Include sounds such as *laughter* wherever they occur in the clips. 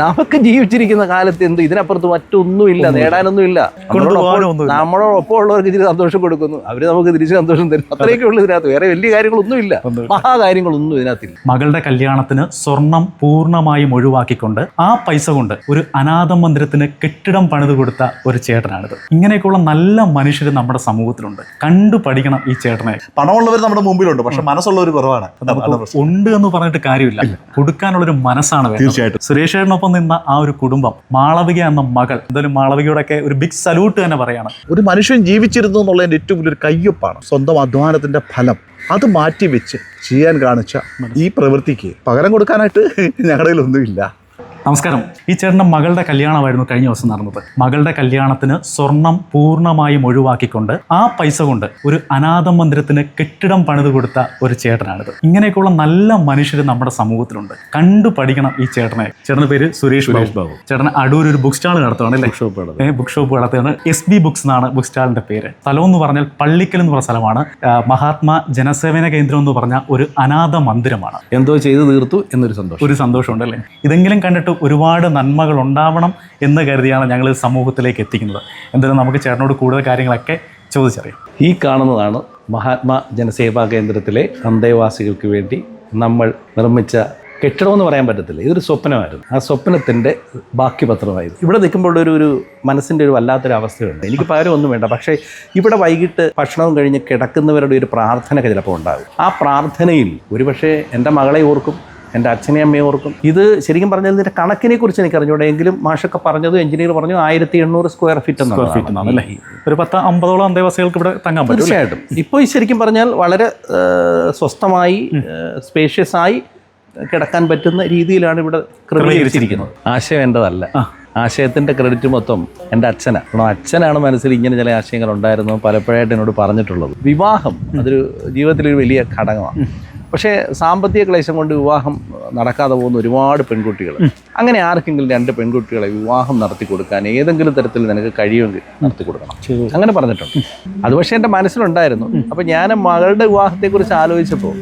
നമുക്ക് ജീവിച്ചിരിക്കുന്ന കാലത്ത് എന്ത് ഇതിനപ്പുറത്ത് മറ്റൊന്നുമില്ല നേടാനൊന്നുമില്ല. നേടാനൊന്നും ഇല്ല നമ്മളോടൊപ്പം ഉള്ളവർക്ക് ഇച്ചിരി സന്തോഷം കൊടുക്കുന്നു. അവർ നമുക്ക് തിരിച്ച് സന്തോഷം തരും. അത്രയൊക്കെ ഉള്ളൂ ഇതിനകത്ത്. വേറെ വലിയ കാര്യങ്ങളൊന്നുമില്ല. ഒന്നുമില്ല. മഹാകാര്യങ്ങളൊന്നും ഇതിനകത്തില്ല. മകളുടെ കല്യാണത്തിന് സ്വർണം പൂർണമായും ഒഴിവാക്കിക്കൊണ്ട് ആ പൈസ കൊണ്ട് ഒരു അനാഥ മന്ദിരത്തിന് കെട്ടിടം പണിത് കൊടുത്ത ഒരു ചേട്ടനാണിത്. ഇങ്ങനെയൊക്കെയുള്ള നല്ല മനുഷ്യർ നമ്മുടെ സമൂഹത്തിലുണ്ട്. കണ്ടു പഠിക്കണം ഈ ചേട്ടനെ. പണമുള്ളവർ നമ്മുടെ മുമ്പിലുണ്ട്. പക്ഷെ മനസ്സുള്ളവർ കുറവാണ്. ഉണ്ട് എന്ന് പറഞ്ഞിട്ട് കാര്യമില്ല. കൊടുക്കാനുള്ളൊരു മനസ്സാണ്. തീർച്ചയായിട്ടും. സുരേഷ് ചേട്ടനൊപ്പം നിന്ന ആ ഒരു കുടുംബം മാളവിക എന്ന മകൾ എന്തായാലും മാളവികയോടൊക്കെ ഒരു ബിഗ് സല്യൂട്ട് തന്നെ പറയാണ്. ഒരു മനുഷ്യൻ ജീവിച്ചിരുന്നു എന്നുള്ളതിന്റെ ഏറ്റവും വലിയൊരു കയ്യൊപ്പാണ്. സ്വന്തം അധ്വാനത്തിന്റെ ഫലം. അത് മാറ്റി വെച്ച് ചെയ്യാൻ കാണിച്ച ഈ പ്രവൃത്തിക്ക് പകരം കൊടുക്കാനായിട്ട് ഞങ്ങളുടെ കയ്യിലൊന്നുമില്ല. നമസ്കാരം. ഈ ചേട്ടന്റെ മകളുടെ കല്യാണമായിരുന്നു കഴിഞ്ഞ ദിവസം നടന്നത്. മകളുടെ കല്യാണത്തിന് സ്വർണം പൂർണമായും ഒഴിവാക്കിക്കൊണ്ട് ആ പൈസ കൊണ്ട് ഒരു അനാഥ മന്ദിരത്തിന് കെട്ടിടം പണിത് കൊടുത്ത ഒരു ചേട്ടനാണിത്. ഇങ്ങനെയൊക്കെയുള്ള നല്ല മനുഷ്യർ നമ്മുടെ സമൂഹത്തിലുണ്ട്. കണ്ടു പഠിക്കണം ഈ ചേട്ടനെ. ചേട്ടന്റെ പേര് സുരേഷ് ബാബു. ചേട്ടൻ അടൂർ ഒരു ബുക്ക് സ്റ്റാൾ നടത്തുകയാണ് ബുക്ക് ഷോപ്പ് ബുക്ക് ഷോപ്പ് നടത്തുകയാണ് എസ് ബി ബുക്സ് എന്നാണ് ബുക്ക് സ്റ്റാളിന്റെ പേര്. സ്ഥലം എന്ന് പറഞ്ഞാൽ പള്ളിക്കൽ എന്ന് പറഞ്ഞ സ്ഥലമാണ്. മഹാത്മാ ജനസേവന കേന്ദ്രം എന്ന് പറഞ്ഞ ഒരു അനാഥ മന്ദിരമാണ്. എന്തോ ചെയ്തു തീർത്തു എന്നൊരു സന്തോഷം. ഒരു സന്തോഷമുണ്ട് അല്ലേ? ഇതെങ്കിലും കണ്ടിട്ട് ഒരുപാട് നന്മകൾ ഉണ്ടാവണം എന്ന് കരുതിയാണ് ഞങ്ങൾ സമൂഹത്തിലേക്ക് എത്തിക്കുന്നത്. എന്തായാലും നമുക്ക് ചേട്ടനോട് കൂടുതൽ കാര്യങ്ങളൊക്കെ ചോദിച്ചറിയാം. ഈ കാണുന്നതാണ് മഹാത്മാ ജനസേവാ കേന്ദ്രത്തിലെ അന്തേവാസികൾക്ക് വേണ്ടി നമ്മൾ നിർമ്മിച്ച കെട്ടിടമെന്ന് പറയാൻ പറ്റത്തില്ല. ഇതൊരു സ്വപ്നമായിരുന്നു. ആ സ്വപ്നത്തിന്റെ ബാക്കി പത്രമായിരുന്നു ഇവിടെ നിൽക്കുമ്പോൾ ഒരു ഒരു മനസ്സിന്റെ ഒരു വല്ലാത്തൊരു അവസ്ഥയുണ്ട് എനിക്ക് പകരം ഒന്നും വേണ്ട. പക്ഷേ ഇവിടെ വൈകിട്ട് ഭക്ഷണവും കഴിഞ്ഞ് കിടക്കുന്നവരുടെ ഒരു പ്രാർത്ഥനയൊക്കെ ചിലപ്പോൾ ഉണ്ടാകും. ആ പ്രാർത്ഥനയിൽ ഒരുപക്ഷെ എന്റെ മകളെ ഓർക്കും എന്റെ അച്ഛനെയും അമ്മയും ഓർക്കും. ഇത് ശരിക്കും പറഞ്ഞാൽ ഇതിന്റെ കണക്കിനെ കുറിച്ച് എനിക്ക് അറിഞ്ഞൂടെ എങ്കിലും മാഷൊക്കെ പറഞ്ഞത് എഞ്ചിനീയർ പറഞ്ഞു ആയിരത്തി എണ്ണൂറ് സ്ക്വയർ ഫീറ്റ് സ്ക്വയർ ഫീറ്റ് എന്നാണ് അല്ലേ? ഒരു പത്ത് അമ്പതോളം അന്തേവാസികൾക്ക് ഇവിടെ തങ്ങാൻ പറ്റും? തീർച്ചയായിട്ടും. ഇപ്പോൾ ഈ ശരിക്കും പറഞ്ഞാൽ വളരെ സ്വസ്ഥമായി സ്പേഷ്യസ് ആയി കിടക്കാൻ പറ്റുന്ന രീതിയിലാണ് ഇവിടെ ക്രമീകരിച്ചിരിക്കുന്നത്. ആശയം എന്റെതല്ല ആശയത്തിന്റെ ക്രെഡിറ്റ് മൊത്തം എന്റെ അച്ഛനാണ് കാരണം അച്ഛനാണ് മനസ്സിൽ ഇങ്ങനെ ചില ആശയങ്ങൾ ഉണ്ടായിരുന്നു പലപ്പോഴായിട്ട് എന്നോട് പറഞ്ഞിട്ടുള്ളത്. വിവാഹം അതൊരു ജീവിതത്തിലൊരു വലിയ ഘടകമാണ്. പക്ഷേ സാമ്പത്തിക ക്ലേശം കൊണ്ട് വിവാഹം നടക്കാതെ പോകുന്ന ഒരുപാട് പെൺകുട്ടികൾ അങ്ങനെ ആർക്കെങ്കിലും രണ്ട് പെൺകുട്ടികളെ വിവാഹം നടത്തി കൊടുക്കാൻ ഏതെങ്കിലും തരത്തിൽ നിനക്ക് കഴിയുമെങ്കിൽ നടത്തി കൊടുക്കണം. അങ്ങനെ പറഞ്ഞിട്ടുണ്ട്. അത് പക്ഷേ എന്റെ മനസ്സിലുണ്ടായിരുന്നു. അപ്പം ഞാൻ മകളുടെ വിവാഹത്തെക്കുറിച്ച് ആലോചിച്ചപ്പോൾ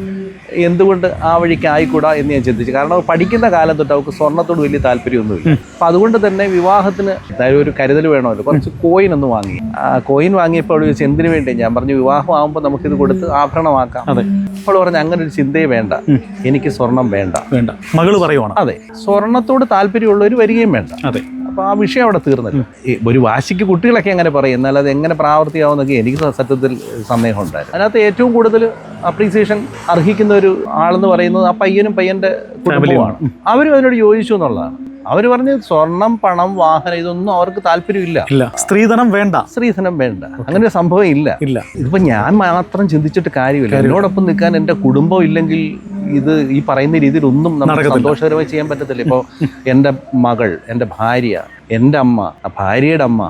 എന്തുകൊണ്ട് ആ വഴിക്ക് ആയിക്കൂടാ എന്ന് ഞാൻ ചിന്തിച്ചു. കാരണം അവർ പഠിക്കുന്ന കാലം തൊട്ട് അവർക്ക് സ്വർണത്തോട് വലിയ താല്പര്യമൊന്നുമില്ല. അപ്പം അതുകൊണ്ട് തന്നെ വിവാഹത്തിന് എന്തായാലും ഒരു കരുതൽ വേണമല്ലോ. കുറച്ച് കോയിൻ ഒന്ന് വാങ്ങി. ആ കോയിൻ വാങ്ങിയപ്പോൾ അവൾ ചോദിച്ചു എന്തിനു വേണ്ടി? ഞാൻ പറഞ്ഞു വിവാഹം ആകുമ്പോൾ നമുക്കിത് കൊടുത്ത് ആഭരണമാക്കാം. അതെ. അപ്പോൾ പറഞ്ഞു അങ്ങനെ ഒരു ചിന്തയെ വേണ്ട. എനിക്ക് സ്വർണം വേണ്ട. വേണ്ട. മകൾ പറയുവാണ്? അതെ. സ്വർണത്തോട് താല്പര്യമുള്ളവർ വരികയും വേണ്ട. അതെ. അപ്പോൾ ആ വിഷയം അവിടെ തീർന്നില്ല. ഒരു വാശിക്ക് കുട്ടികളൊക്കെ അങ്ങനെ പറയും എന്നാൽ അത് എങ്ങനെ പ്രാവർത്തിയാവുന്നൊക്കെ എനിക്ക് സത്യത്തിൽ സന്ദേഹം ഉണ്ടായിരുന്നു അതിനകത്ത് ഏറ്റവും കൂടുതൽ അപ്രീസിയേഷൻ അർഹിക്കുന്ന ഒരു ആളെന്ന് പറയുന്നത് ആ പയ്യനും പയ്യന്റെ കുടുംബമാണ് അവരും അതിനോട് യോജിച്ചു എന്നുള്ളതാണ്. അവർ പറഞ്ഞ് സ്വർണം പണം വാഹനം ഇതൊന്നും അവർക്ക് താല്പര്യമില്ല. ഇല്ല. സ്ത്രീധനം വേണ്ട. സ്ത്രീധനം വേണ്ട. അങ്ങനെ ഒരു സംഭവം ഇല്ല. ഇല്ല. ഇതിപ്പോ ഞാൻ മാത്രം ചിന്തിച്ചിട്ട് കാര്യമില്ല. എന്നോടൊപ്പം നിൽക്കാൻ എന്റെ കുടുംബം ഇല്ലെങ്കിൽ ഇത് ഈ പറയുന്ന രീതിയിൽ ഒന്നും നമുക്ക് സന്തോഷകരമായി ചെയ്യാൻ പറ്റത്തില്ല. ഇപ്പോ *laughs* എന്റെ മകൾ എന്റെ ഭാര്യ എന്റെ അമ്മ ആ ഭാര്യയുടെ അമ്മ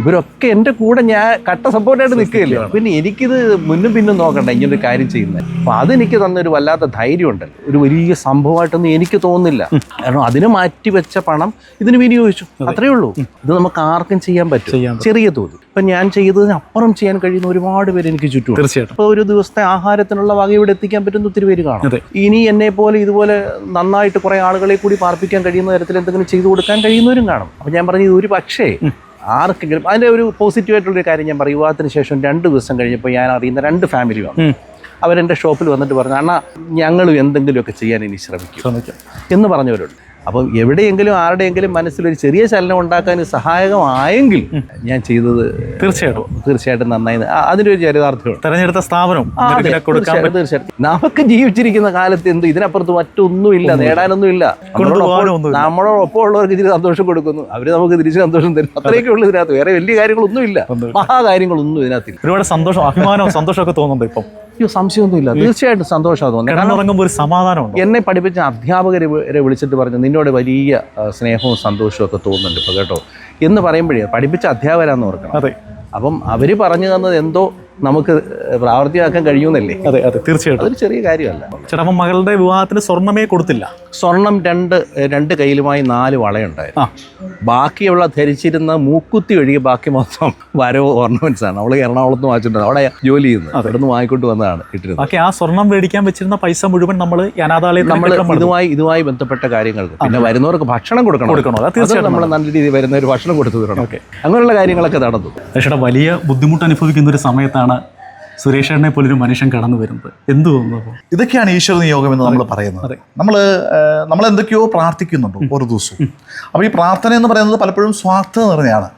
ഇവരൊക്കെ എന്റെ കൂടെ ഞാൻ കട്ട സപ്പോർട്ടായിട്ട് നിൽക്കുകയില്ല? പിന്നെ എനിക്കിത് മുന്നും പിന്നും നോക്കണ്ട ഇങ്ങനൊരു കാര്യം ചെയ്യുന്നത് അപ്പോൾ അതെനിക്ക് തന്നൊരു വല്ലാത്ത ധൈര്യമുണ്ട്. ഒരു വലിയ സംഭവമായിട്ടൊന്നും എനിക്ക് തോന്നുന്നില്ല. കാരണം അതിന് മാറ്റി വെച്ച പണം ഇതിന് വിനിയോഗിച്ചു. അത്രയേ ഉള്ളൂ. ഇത് നമുക്ക് ആർക്കും ചെയ്യാൻ പറ്റും. ചെറിയ തോതിൽ. ഇപ്പം ഞാൻ ചെയ്തതിന് അപ്പുറം ചെയ്യാൻ കഴിയുന്ന ഒരുപാട് പേര് എനിക്ക് ചുറ്റും തീർച്ചയായിട്ടും. അപ്പോൾ ഒരു ദിവസത്തെ ആഹാരത്തിനുള്ള വക ഇവിടെ എത്തിക്കാൻ പറ്റുന്ന ഒത്തിരി പേര് കാണും. ഇനി എന്നെ പോലെ ഇതുപോലെ നന്നായിട്ട് കുറേ ആളുകളെ കൂടി പാർപ്പിക്കാൻ കഴിയുന്ന തരത്തിൽ എന്തെങ്കിലും ചെയ്തു കൊടുക്കാൻ കഴിയുന്നവരും കാണും. അപ്പം ഞാൻ പറഞ്ഞു ഒരു പക്ഷേ ആർക്കെങ്കിലും അതിന്റെ ഒരു പോസിറ്റീവായിട്ടുള്ളൊരു കാര്യം ഞാൻ പറയും. വിവാഹത്തിന് ശേഷം രണ്ട് ദിവസം കഴിഞ്ഞപ്പോൾ ഞാൻ അറിയുന്ന രണ്ട് ഫാമിലി വന്നു. അവരെന്റെ ഷോപ്പിൽ വന്നിട്ട് പറഞ്ഞു അണ്ണാ ഞങ്ങളും എന്തെങ്കിലുമൊക്കെ ചെയ്യാൻ ഇനി ശ്രമിക്കും. എന്ന് പറഞ്ഞവരുണ്ട്. അപ്പം എവിടെയെങ്കിലും ആരുടെയെങ്കിലും മനസ്സിലൊരു ചെറിയ ചലനം ഉണ്ടാക്കാൻ സഹായകമായെങ്കിൽ ഞാൻ ചെയ്തത് തീർച്ചയായിട്ടും. തീർച്ചയായിട്ടും നന്നായി. അതിന്റെ ഒരു ചരിതാർത്ഥമുണ്ട് തെരഞ്ഞെടുത്ത സ്ഥാപനം തീർച്ചയായിട്ടും. നമുക്ക് ജീവിച്ചിരിക്കുന്ന കാലത്ത് എന്ത് ഇതിനപ്പുറത്ത് മറ്റൊന്നുമില്ല നേടാനൊന്നുമില്ല. നേടാനൊന്നും നമ്മളോടൊപ്പം- ഉള്ളവർക്ക് ഇച്ചിരി സന്തോഷം കൊടുക്കുന്നു. അവർ നമുക്ക് തിരിച്ച് സന്തോഷം തരും. അത്രയൊക്കെ ഉള്ളു ഇതിനകത്ത്. വേറെ വലിയ കാര്യങ്ങളൊന്നുമില്ല. മഹാകാര്യങ്ങളൊന്നും ഇതിനകത്ത് ഒരുപാട് സന്തോഷം അഭിമാനവും സന്തോഷമൊക്കെ തോന്നുന്നുണ്ട് ഇപ്പം. അയ്യോ സംശയമൊന്നുമില്ല. തീർച്ചയായിട്ടും സന്തോഷമാണ് തോന്നുന്നത് ഒരു സമാധാനം എന്നെ പഠിപ്പിച്ച അധ്യാപകരെ വിളിച്ചിട്ട് പറഞ്ഞു നിന്നോട് വലിയ സ്നേഹവും സന്തോഷവും ഒക്കെ തോന്നുന്നുണ്ട് ഇപ്പോൾ കേട്ടോ. എന്ന് പറയുമ്പോഴേ പഠിപ്പിച്ച അധ്യാപകരാന്ന് ഓർക്കണം. അതെ. അപ്പം അവർ പറഞ്ഞു തന്നത് എന്തോ നമുക്ക് പ്രാവർത്തികമാക്കാൻ കഴിയുമെന്നല്ലേ? അതെ അതെ തീർച്ചയായിട്ടും. അതൊരു ചെറിയ കാര്യമല്ല. ചേട്ടാ മകളുടെ വിവാഹത്തിന് സ്വർണമേ കൊടുത്തില്ല. സ്വർണം രണ്ട് രണ്ട് കയ്യിലുമായി നാല് വളയുണ്ടായിരുന്നു. ബാക്കിയുള്ള ധരിച്ചിരുന്ന മൂക്കുത്തി ഒഴികെ ബാക്കി മൊത്തം വരവ് ഓർണമെന്റ്സ് ആണ്. അവൾ എറണാകുളത്ത് വാങ്ങിച്ചിട്ടുണ്ട്. അവിടെ ജോലി ചെയ്യുന്നത് അവിടെ നിന്ന് വാങ്ങിക്കൊണ്ട് വന്നതാണ് ഇട്ടിരുന്നത്. ബാക്കി ആ സ്വർണം മേടിക്കാൻ വെച്ചിരുന്ന പൈസ മുഴുവൻ നമ്മൾ നമ്മൾ ഇതുമായി ഇതുമായി ബന്ധപ്പെട്ട കാര്യങ്ങൾ പിന്നെ വരുന്നവർക്ക് ഭക്ഷണം കൊടുക്കണം. കൊടുക്കണം. തീർച്ചയായിട്ടും നമ്മൾ നല്ല രീതിയിൽ വരുന്നവർ ഭക്ഷണം കൊടുത്തു വിടണം അങ്ങനെയുള്ള കാര്യങ്ങളൊക്കെ നടന്നു. പക്ഷേ വലിയ ബുദ്ധിമുട്ട് അനുഭവിക്കുന്ന ഒരു സമയത്താണ് സുരേഷേട്ടനെ പോലൊരു മനുഷ്യൻ കടന്നു വരുന്നത്. എന്ത് തോന്നുന്നു ഇതൊക്കെയാണ് ഈശ്വര നിയോഗം എന്ന് നമ്മൾ പറയുന്നത്. നമ്മൾ നമ്മൾ എന്തൊക്കെയോ പ്രാർത്ഥിക്കുന്നുണ്ട് ഓരോ ദിവസവും. അപ്പോൾ ഈ പ്രാർത്ഥന എന്ന് പറയുന്നത് പലപ്പോഴും സ്വാർത്ഥത നിറഞ്ഞാണ്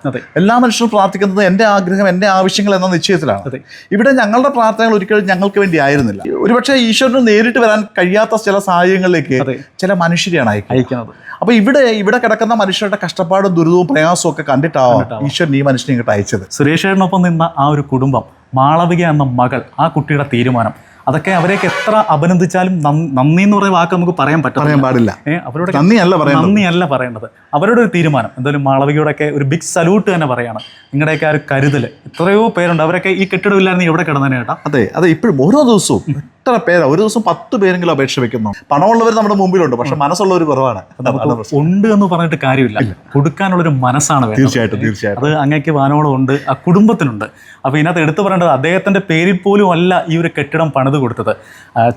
എല്ലാ മനുഷ്യരും പ്രാർത്ഥിക്കുന്നത് എന്റെ ആഗ്രഹം എന്റെ ആവശ്യങ്ങൾ എന്ന നിശ്ചയത്തിലാണ്. ഇവിടെ ഞങ്ങളുടെ പ്രാർത്ഥനകൾ ഒരിക്കലും ഞങ്ങൾക്ക് വേണ്ടി ആയിരുന്നില്ല. ഒരുപക്ഷെ ഈശ്വരന് നേരിട്ട് വരാൻ കഴിയാത്ത ചില സാഹചര്യങ്ങളിലേക്ക് ചില മനുഷ്യരെയാണ് അയക്കുന്നത്. അപ്പോൾ അപ്പൊ ഇവിടെ ഇവിടെ കിടക്കുന്ന മനുഷ്യരുടെ കഷ്ടപ്പാടും ദുരിതവും പ്രയാസവും ഒക്കെ കണ്ടിട്ടാവാം ഈശ്വരൻ ഈ മനുഷ്യനെ ഇങ്ങോട്ട് അയച്ചത്? സുരേഷേട്ടനൊപ്പം നിന്ന ആ ഒരു കുടുംബം മാളവിക എന്ന മകൾ ആ കുട്ടിയുടെ തീരുമാനം. അതൊക്കെ അവരെയൊക്കെ എത്ര അഭിനന്ദിച്ചാലും നന്ദി എന്ന് പറയുന്ന വാക്ക് നമുക്ക് പറയാൻ പറ്റും പാടില്ല. അവരോട് നന്ദിയല്ല നന്ദിയല്ല പറയേണ്ടത്. അവരുടെ ഒരു തീരുമാനം. എന്തായാലും മാളവികയോടൊക്കെ ഒരു ബിഗ് സല്യൂട്ട് തന്നെ പറയാണ്. നിങ്ങളുടെയൊക്കെ ആ ഒരു കരുതൽ എത്രയോ പേരുണ്ട്. അവരൊക്കെ ഈ കെട്ടിടം ഇല്ലായിരുന്നു എവിടെ കിടന്നേനെ കേട്ടാ. അതെ അതെ ഇപ്പോഴും ഓരോ ദിവസവും എത്ര പേരാ? ഒരു ദിവസം പത്ത് പേരെങ്കിലും അപേക്ഷ വെക്കുന്നു? പണമുള്ളവർ നമ്മുടെ മുമ്പിലുണ്ട് പക്ഷെ മനസ്സുള്ളവർ കുറവാണ്. ഉണ്ട് എന്ന് പറഞ്ഞിട്ട് കാര്യമില്ല. കൊടുക്കാനുള്ളൊരു മനസ്സാണ് തീർച്ചയായിട്ടും തീർച്ചയായിട്ടും. അത് അങ്ങേക്ക് വാനോളം ഉണ്ട് ആ കുടുംബത്തിനുണ്ട്. അപ്പോൾ ഇതിനകത്ത് എടുത്തു പറയേണ്ടത് അദ്ദേഹത്തിന്റെ പേരിൽ പോലും അല്ല ഈ ഒരു കെട്ടിടം പണിത് കൊടുത്തത്.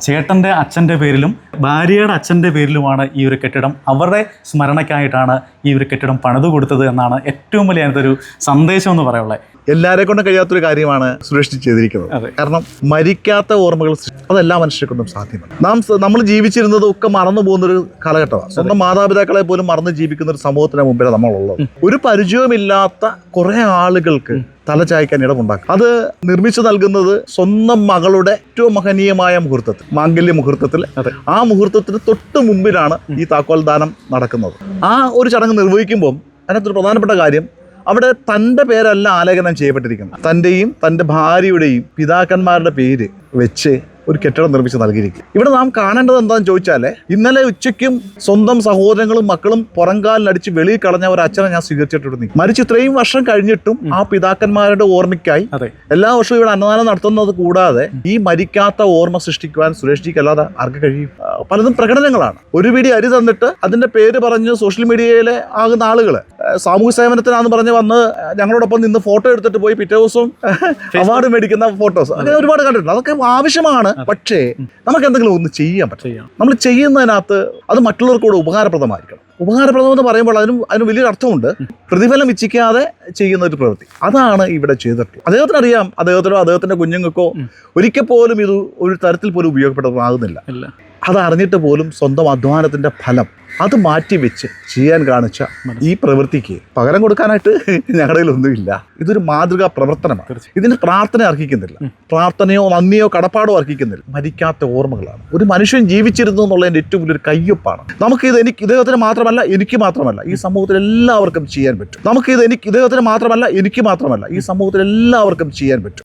ചേട്ടന്റെ അച്ഛന്റെ അച്ഛന്റെ പേരിലും ഭാര്യയുടെ അച്ഛന്റെ പേരിലുമാണ് ഈ ഒരു കെട്ടിടം. അവരുടെ സ്മരണയ്ക്കായിട്ടാണ് ഈ ഒരു കെട്ടിടം പണിത് കൊടുത്തത് എന്നാണ് ഏറ്റവും വലിയ അതിനകത്ത് ഒരു സന്ദേശം എന്ന് പറയുള്ളത് എല്ലാരെ കൊണ്ടും കഴിയാത്തൊരു കാര്യമാണ് സുരേഷ് ചെയ്തിരിക്കുന്നത്. കാരണം മരിക്കാത്ത ഓർമ്മകൾ അതെല്ലാ മനുഷ്യരെ കൊണ്ടും സാധ്യമല്ല നാം നമ്മൾ ജീവിച്ചിരുന്നത് ഒക്കെ മറന്നു പോകുന്ന ഒരു കാലഘട്ടമാണ്. സ്വന്തം മാതാപിതാക്കളെ പോലും മറന്ന് ജീവിക്കുന്ന ഒരു സമൂഹത്തിന് മുമ്പിലാണ് നമ്മളുള്ളത്. ഒരു പരിചയമില്ലാത്ത കുറെ ആളുകൾക്ക് തലചായ്ക്കാൻ ഇടമുണ്ടാക്കും. അത് നിർമ്മിച്ചു നൽകുന്നത് സ്വന്തം മകളുടെ ഏറ്റവും മഹനീയമായ മുഹൂർത്തത്തിൽ മാംഗല്യ മുഹൂർത്തത്തിൽ. ആ മുഹൂർത്തത്തിന് തൊട്ട് മുമ്പിലാണ് ഈ താക്കോൽ ദാനം നടക്കുന്നത്. ആ ഒരു ചടങ്ങ് നിർവഹിക്കുമ്പോൾ അതിനകത്തൊരു പ്രധാനപ്പെട്ട കാര്യം അവിടെ തന്റെ പേരല്ല ആലേഖനം ചെയ്യപ്പെട്ടിരിക്കുന്നത്. തന്റെയും തന്റെ ഭാര്യയുടെയും പിതാക്കന്മാരുടെ പേര് വെച്ച് ഒരു കെട്ടിടം നിർമ്മിച്ച് നൽകിയിരിക്കും ഇവിടെ നാം കാണേണ്ടത് എന്താണെന്ന് ചോദിച്ചാൽ ഇന്നലെ ഉച്ചയ്ക്കും സ്വന്തം സഹോദരങ്ങളും മക്കളും പുറംകാലിനടിച്ച് വെളിയിൽ കളഞ്ഞ ഒരു അച്ഛനെ ഞാൻ സ്വീകരിച്ചിട്ടുണ്ട്. മരിച്ച് ഇത്രയും വർഷം കഴിഞ്ഞിട്ടും ആ പിതാക്കന്മാരുടെ ഓർമ്മയ്ക്കായി എല്ലാ വർഷവും ഇവിടെ അന്നദാനം നടത്തുന്നത് കൂടാതെ ഈ മരിക്കാത്ത ഓർമ്മ സൃഷ്ടിക്കുവാൻ സുരേഷ് ജിക്ക് അല്ലാതെ ആർക്ക് കഴിയും. പലതും പ്രകടനങ്ങളാണ്. ഒരു പിടി അരി തന്നിട്ട് അതിന്റെ പേര് പറഞ്ഞ് സോഷ്യൽ മീഡിയയിലെ ആകുന്ന ആളുകൾ സാമൂഹ്യ സേവനത്തിനാന്ന് പറഞ്ഞ് വന്ന് ഞങ്ങളോടൊപ്പം നിന്ന് ഫോട്ടോ എടുത്തിട്ട് പോയി പിറ്റേ ദിവസം അവാർഡ് മേടിക്കുന്ന ഫോട്ടോസ്. അങ്ങനെ ഒരുപാട് കണ്ടിട്ടുണ്ട്. അതൊക്കെ ആവശ്യമാണ്. പക്ഷേ നമുക്ക് എന്തെങ്കിലും ഒന്ന് ചെയ്യാൻ പറ്റും. നമ്മൾ ചെയ്യുന്നതിനകത്ത് അത് മറ്റുള്ളവർക്ക് കൂടെ ഉപകാരപ്രദമായിരിക്കണം. ഉപകാരപ്രദം എന്ന് പറയുമ്പോൾ അതിന് അതിന് വലിയൊരു അർത്ഥമുണ്ട്. പ്രതിഫലം ഇച്ഛിക്കാതെ ചെയ്യുന്ന ഒരു പ്രവൃത്തി. അതാണ് ഇവിടെ ചെയ്തിട്ടുള്ളത്. അദ്ദേഹത്തിന് അറിയാം അദ്ദേഹത്തിനോ അദ്ദേഹത്തിന്റെ കുഞ്ഞുങ്ങൾക്കോ ഒരിക്കൽ പോലും ഇത് ഒരു തരത്തിൽ പോലും ഉപയോഗപ്രദമാകുന്നില്ല. അത് അറിഞ്ഞിട്ട് പോലും സ്വന്തം അധ്വാനത്തിന്റെ ഫലം അത് മാറ്റി വെച്ച് ചെയ്യാൻ കാണിച്ച ഈ പ്രവൃത്തിക്ക് പകരം കൊടുക്കാനായിട്ട് ഞങ്ങളുടെ കയ്യിലൊന്നുമില്ല. ഇതൊരു മാതൃകാ പ്രവർത്തനമാണ്. ഇതിന് പ്രാർത്ഥന അർഹിക്കുന്നില്ല. പ്രാർത്ഥനയോ നന്ദിയോ കടപ്പാടോ അർഹിക്കുന്നില്ല. മരിക്കാത്ത ഓർമ്മകളാണ്. ഒരു മനുഷ്യൻ ജീവിച്ചിരുന്നു എന്നുള്ളതിന്റെ ഏറ്റവും വലിയൊരു കയ്യൊപ്പാണ്. നമുക്കിത് എനിക്ക് ഇദ്ദേഹത്തിന് മാത്രമല്ല എനിക്ക് മാത്രമല്ല ഈ സമൂഹത്തിൽ എല്ലാവർക്കും ചെയ്യാൻ പറ്റും. നമുക്കിത് എനിക്ക് ഇദ്ദേഹത്തിന് മാത്രമല്ല എനിക്ക് മാത്രമല്ല ഈ സമൂഹത്തിൽ എല്ലാവർക്കും ചെയ്യാൻ പറ്റും.